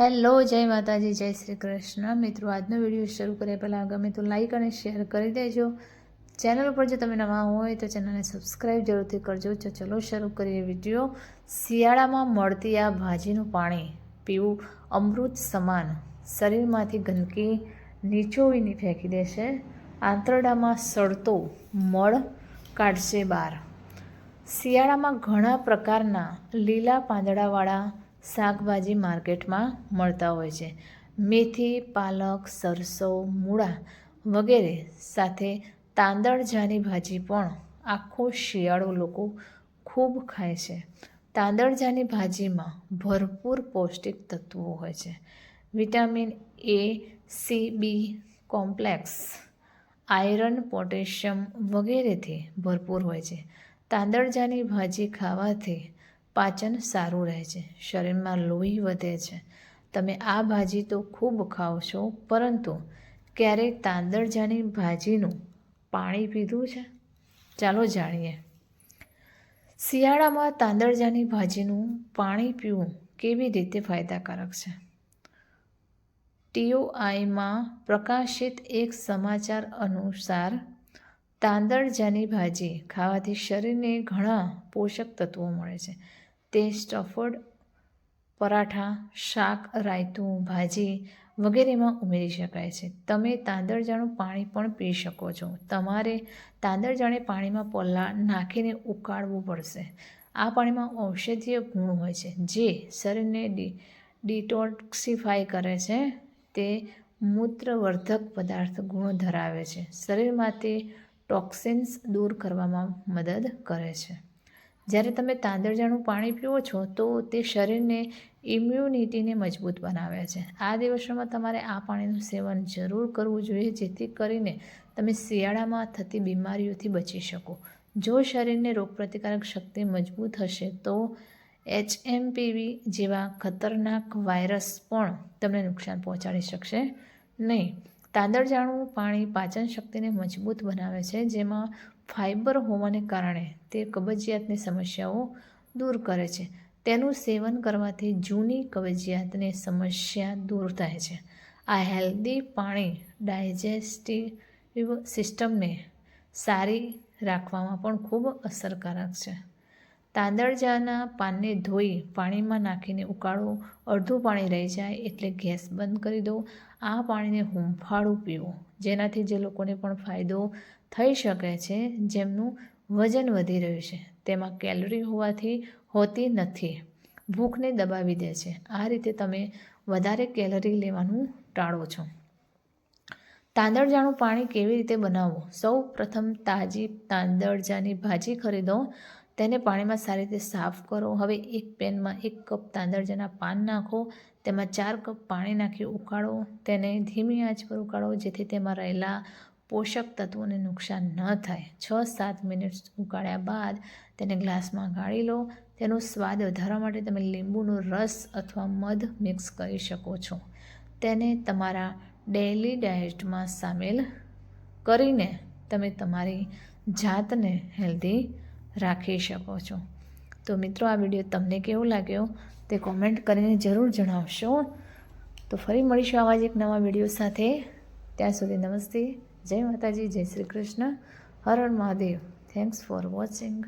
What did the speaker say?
Hello, જય માતાજી, જય શ્રી કૃષ્ણ. મિત્રો, આજનો વીડિયો શરૂ કર્યા પહેલાં ગમે તો લાઈક અને શેર કરી દેજો. ચેનલ ઉપર જો તમે નવા હોય તો ચેનલને સબસ્ક્રાઈબ જરૂરથી કરજો. તો ચલો શરૂ કરીએ વીડિયો. શિયાળામાં મળતી આ ભાજીનું પાણી પીવું અમૃત સમાન. શરીરમાંથી ગંદકી નીચોવીને ફેંકી દેશે. આંતરડામાં સડતો મળ કાઢશે બહાર. શિયાળામાં ઘણા પ્રકારના લીલા પાંદડાવાળા શાકભાજી માર્કેટમાં મળતા હોય છે. મેથી, પાલક, સરસો, મૂળા વગેરે સાથે તાંદળજાની ભાજી પણ આખો શિયાળો લોકો ખૂબ ખાય છે. તાંદળજાની ભાજીમાં ભરપૂર પૌષ્ટિક તત્વો હોય છે. Vitamin A, C, B complex, iron, potassium વગેરેથી ભરપૂર હોય છે. તાંદળજાની ભાજી ખાવાથી પાચન સારું રહે છે. શરીરમાં લોહી વધે છે. તમે આ ભાજી તો ખૂબ ખાઓ છો, પરંતુ ક્યારેય તાંદળજાની ભાજીનું પાણી પીધું છે? ચાલો જાણીએ. શિયાળામાં તાંદળજાની ભાજીનું પાણી પીવું કેવી રીતે ફાયદાકારક છે? ટીઓઆઈમાં પ્રકાશિત એક સમાચાર અનુસાર તાંદળજાની ભાજી ખાવાથી શરીરને ઘણા પોષક તત્વો મળે છે. તે સ્ટફર્ડ પરાઠા, શાક, રાયતું, ભાજી વગેરેમાં ઉમેરી શકાય છે. તમે તાંદળજાનું પાણી પણ પી શકો છો. તમારે તાંદળજાને પાણીમાં પલ્લા નાખીને ઉકાળવું પડશે. આ પાણીમાં ઔષધીય ગુણ હોય છે, જે શરીરને ડી, ડિટોક્સિફાય કરે છે. તે મૂત્રવર્ધક પદાર્થ ગુણો ધરાવે છે. શરીરમાંથી ટોક્સિન્સ દૂર કરવામાં મદદ કરે છે. જ્યારે તમે તાંદળજાનું પાણી પીવો છો, તો તે શરીરને ઇમ્યુનિટીને મજબૂત બનાવે છે. આ દિવસોમાં તમારે આ પાણીનું સેવન જરૂર કરવું જોઈએ, જેથી કરીને તમે શિયાળામાં થતી બીમારીઓથી બચી શકો. જો શરીરને રોગપ્રતિકારક શક્તિ મજબૂત હશે, તો એચએમપીવી જેવા ખતરનાક વાયરસ પણ તમને નુકસાન પહોંચાડી શકશે નહીં. તાંદળજાનું પાણી પાચન શક્તિને મજબૂત બનાવે છે, જેમાં ફાઇબર હોવાને કારણે તે કબજિયાતની સમસ્યાઓ દૂર કરે છે. તેનું સેવન કરવાથી જૂની કબજિયાતની સમસ્યા દૂર થાય છે. આ હેલ્ધી પાણી ડાયજેસ્ટિવ સિસ્ટમને સારી રાખવામાં પણ ખૂબ અસરકારક છે. તાંદળજાના પાનને ધોઈ પાણીમાં નાખીને ઉકાળો. અડધું પાણી રહી જાય એટલે ગેસ બંધ કરી દો. આ પાણીને હુંફાળું પીવો. જેનાથી જે લોકોને પણ ફાયદો થઈ શકે છે, જેમનું વજન વધી રહ્યું છે, તેમાં કેલરી હોવાથી હોતી નથી. ભૂખને દબાવી દે છે. આ રીતે તમે વધારે કેલરી લેવાનું ટાળો છો. તાંદળજાનું પાણી કેવી રીતે બનાવવું? સૌ પ્રથમ તાજી તાંદળજાની ભાજી ખરીદો. તેને પાણીમાં સારી રીતે સાફ કરો. હવે એક પેનમાં એક કપ તાંદળજાના પાન નાખો. તેમાં ચાર કપ પાણી નાખી ઉકાળો. તેને ધીમી આંચ પર ઉકાળો, જેથી તેમાં રહેલા પોષક તત્વોને નુકસાન ન થાય. છ સાત મિનિટ ઉકાળ્યા બાદ તેને ગ્લાસમાં ગાળી લો. તેનો સ્વાદ વધારવા માટે તમે લીંબુનો રસ અથવા મધ મિક્સ કરી શકો છો. તેને તમારા ડેઇલી ડાયટમાં સામેલ કરીને તમે તમારી જાતને હેલ્ધી રાખી શકો છો. તો મિત્રો, આ વીડિયો તમને કેવો લાગ્યો તે કોમેન્ટ કરીને જરૂર જણાવશો. તો ફરી મળીશું આવા જ એક નવા વીડિયો સાથે. ત્યાં સુધી નમસ્તે. જય માતાજી, જય Shri Krishna. Har Har Mahadev. Thanks for watching